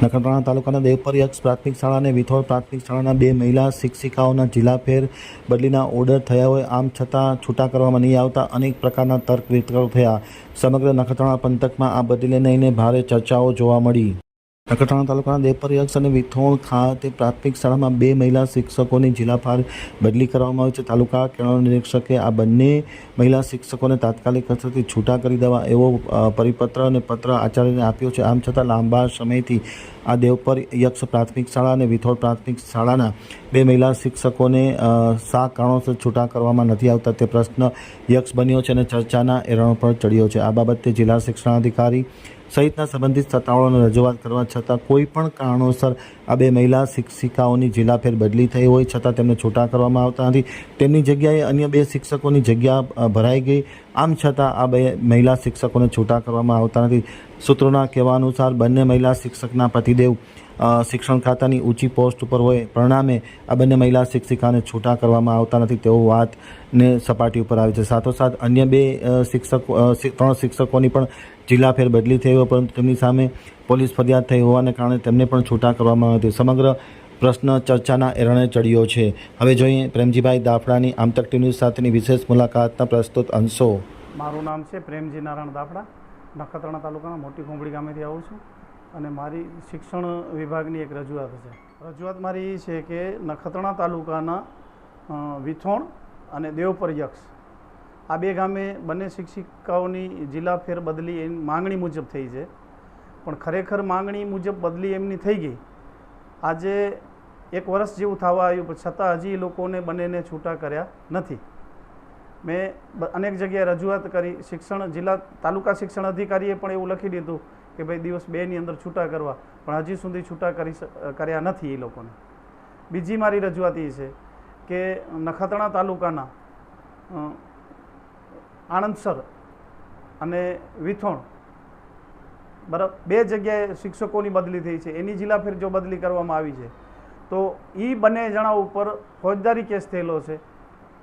નખત્રાણા તાલુકાના દેવપરિયક્ષ પ્રાથમિક શાળા અને વિથોળ પ્રાથમિક શાળાના બે મહિલા શિક્ષિકાઓના જિલ્લાફેર બદલીના ઓર્ડર થયા હોય, આમ છતાં છૂટા કરવામાં નહીં આવતા અનેક પ્રકારના તર્ક વિતર્કો થયા. સમગ્ર નખત્રાણા પંથકમાં આ બદલીને લઈને ભારે ચર્ચાઓ જોવા મળી. નખત્રાણા તાલુકાના દેવપર અને વિથોણ ખાતે પ્રાથમિક શાળામાં બે મહિલા શિક્ષકોની જિલ્લાફાર બદલી કરવામાં આવી છે. તાલુકા કેળવણી નિરીક્ષકે આ બંને મહિલા શિક્ષકોને તાત્કાલિક અસરથી છૂટા કરી દેવા એવો પરિપત્ર અને પત્ર આચાર્યને આપ્યો છે. આમ છતાં લાંબા સમયથી આ દેવપર યક્ષ પ્રાથમિક શાળા અને વિથોળ પ્રાથમિક શાળાના બે મહિલા શિક્ષકોને સા કારણોસર છૂટા કરવામાં નથી આવતા તે પ્રશ્ન યક્ષ બન્યો છે અને ચર્ચાના એરણો પર ચડ્યો છે. આ બાબતે જિલ્લા શિક્ષણાધિકારી સહિતના સંબંધિત સત્તાઓને રજૂઆત કરવા છતાં કોઈ પણ કારણોસર આ બે મહિલા શિક્ષિકાઓની જિલ્લાફેર બદલી થઈ હોય છતાં તેમને છૂટા કરવામાં આવતા નથી. તેમની જગ્યાએ અન્ય બે શિક્ષકોની જગ્યા ભરાઈ ગઈ. આમ છતાં આ બે મહિલા શિક્ષકોને છૂટા કરવામાં આવતા નથી. સૂત્રોના કહેવા અનુસાર બંને મહિલા શિક્ષકના પતિદેવ શિક્ષણ ખાતાની ઊંચી પોસ્ટ ઉપર હોય પરિણામે આ બંને મહિલા શિક્ષિકાને છૂટા કરવામાં આવતા નથી તેવો વાતને સપાટી ઉપર આવે છે. સાથોસાથ અન્ય બે શિક્ષકો ત્રણ શિક્ષકોની પણ જિલ્લા ફેર બદલી થઈ હોય પરંતુ તેમની સામે પોલીસ ફરિયાદ થઈ હોવાને કારણે તેમને પણ છૂટા કરવામાં હતી. સમગ્ર પ્રશ્ન ચર્ચાના એરણે ચડ્યો છે. હવે જોઈએ પ્રેમજીભાઈ દાફડાની આમતક ટીવી ન્યૂઝ સાથેની વિશેષ મુલાકાતના પ્રસ્તુત અંશો. મારું નામ છે પ્રેમજી નારાયણ દાફડા. નખત્રાણા તાલુકાના મોટી કોંબડી ગામેથી આવું છું અને મારી શિક્ષણ વિભાગની એક રજૂઆત છે. રજૂઆત મારી એ છે કે નખત્રાણા તાલુકાના વિથોણ અને દેવપરયક્ષ આ બે ગામે બંને શિક્ષિકાઓની જિલ્લા ફેર બદલી એની માંગણી મુજબ થઈ છે. પણ ખરેખર માંગણી મુજબ બદલી એમની થઈ ગઈ. આજે એક વર્ષ જેવું થવા આવ્યું છતાં હજી લોકોને બંનેને છૂટા કર્યા નથી. મેં અનેક જગ્યાએ રજૂઆત કરી. શિક્ષણ, જિલ્લા તાલુકા શિક્ષણ અધિકારીએ પણ એવું લખી દીધું કે ભાઈ દિવસ બેની અંદર છૂટા કરવા. પણ હજી સુધી છૂટા કરી કર્યા નથી એ લોકોને. બીજી મારી રજૂઆત એ છે કે નખત્રાણા તાલુકાના આણંદસર અને વિથોણ બરાબર બે જગ્યાએ શિક્ષકોની બદલી થઈ છે. એની જિલ્લા ફેર જો બદલી કરવામાં આવી છે. તો એ બંને જણા ઉપર ફોજદારી કેસ થયેલો છે.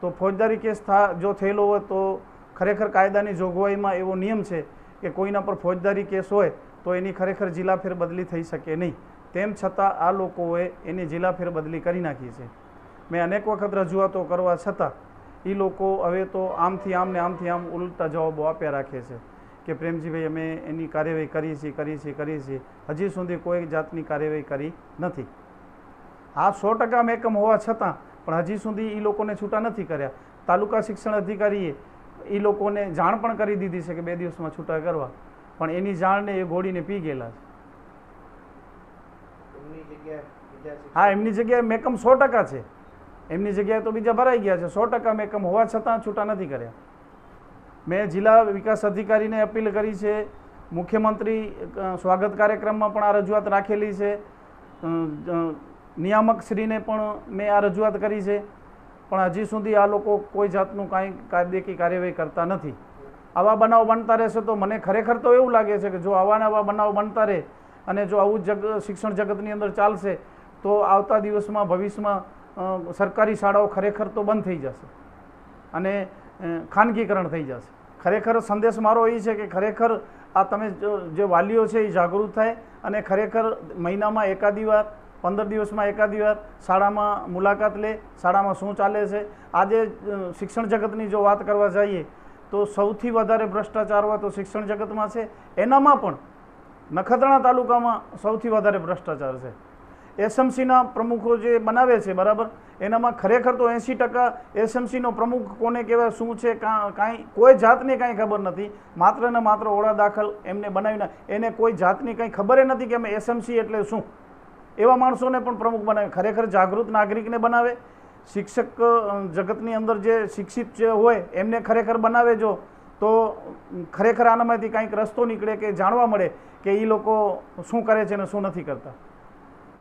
તો ફોજદારી કેસ થા, જો થયેલો હોય તો ખરેખર કાયદાની જોગવાઈમાં એવો નિયમ છે કે કોઈના પર ફોજદારી કેસ હોય તો એની ખરેખર જિલ્લા ફેરબદલી થઈ શકે નહીં. તેમ છતાં આ લોકોએ એની જિલ્લા ફેરબદલી કરી નાખી છે. મેં અનેક વખત રજૂઆતો કરવા છતાં એ લોકો હવે તો આમથી આમ ને આમથી આમ ઉલટા જવાબો આપ્યા રાખે છે કે પ્રેમજીભાઈ, અમે એની કાર્યવાહી કરી છીએ, કરીએ છીએ કરીએ છીએ. હજી સુધી કોઈ જાતની કાર્યવાહી કરી નથી. આ સો ટકા એકમ હોવા છતાં પણ હજી સુધી એ લોકોને છૂટા નથી કર્યા. તાલુકા શિક્ષણ અધિકારીએ એ લોકોને જાણ પણ કરી દીધી છે કે બે દિવસમાં છૂટા કરવા. પણ એની જાણને એ ઘોડીને પી ગયેલા છે. હા એમની જગ્યાએ મેકમ સો ટકા છે. એમની જગ્યાએ તો બીજા ભરાઈ ગયા છે. સો ટકા મેકમ હોવા છતાં છૂટા નથી કર્યા. મેં જિલ્લા વિકાસ અધિકારીને અપીલ કરી છે. મુખ્યમંત્રી સ્વાગત કાર્યક્રમમાં પણ આ રજૂઆત રાખેલી છે. અ, અ, નિયામક શ્રીને પણ મેં આ રજૂઆત કરી છે. પણ હજી સુધી આ લોકો કોઈ જાતનું કાંઈ કાયદેકી કાર્યવાહી કરતા નથી. આવા બનાવ બનતા રહેશે તો મને ખરેખર તો એવું લાગે છે કે જો આવા આવા બનાવ બનતા રહે અને જો આવું જગ શિક્ષણ જગતની અંદર ચાલશે તો આવતા દિવસમાં ભવિષ્યમાં સરકારી શાળાઓ ખરેખર તો બંધ થઈ જશે. અને ખાનગીકરણ થઈ જશે. ખરેખર સંદેશ મારો એ છે કે ખરેખર આ તમે જે વાલીઓ છે એ જાગૃત થાય અને ખરેખર મહિનામાં એકાદી વાર પંદર દિવસમાં એકાદી વાર શાળામાં મુલાકાત લે, શાળામાં શું ચાલે છે? આજે શિક્ષણ જગતની જો વાત કરવા જઈએ, તો સૌથી વધારે ભ્રષ્ટાચાર હોય તો શિક્ષણ જગતમાં છે. એનામાં પણ નખત્રાણા તાલુકામાં સૌથી વધારે ભ્રષ્ટાચાર છે. એસએમસીના પ્રમુખો જે બનાવે છે, બરાબર? એનામાં ખરેખર તો એંસી ટકા એસએમસીનો પ્રમુખ કોને કહેવાય, શું છે કાંઈ, કોઈ જાતની કાંઈ ખબર નથી. માત્ર ને માત્ર ઓળા દાખલ એમને બનાવીને એને કોઈ જાતની કાંઈ ખબર નથી કે અમે એસએમસી એટલે શું? એવા માણસોને પણ પ્રમુખ બનાવે. ખરેખર જાગૃત નાગરિકને બનાવે. શિક્ષક જગતની અંદર જે શિક્ષિત જે હોય, એમને ખરેખર બનાવે જો, તો ખરેખર આનામાંથી કંઈક રસ્તો નીકળે કે જાણવા મળે કે એ લોકો શું કરે છે અને શું નથી કરતા.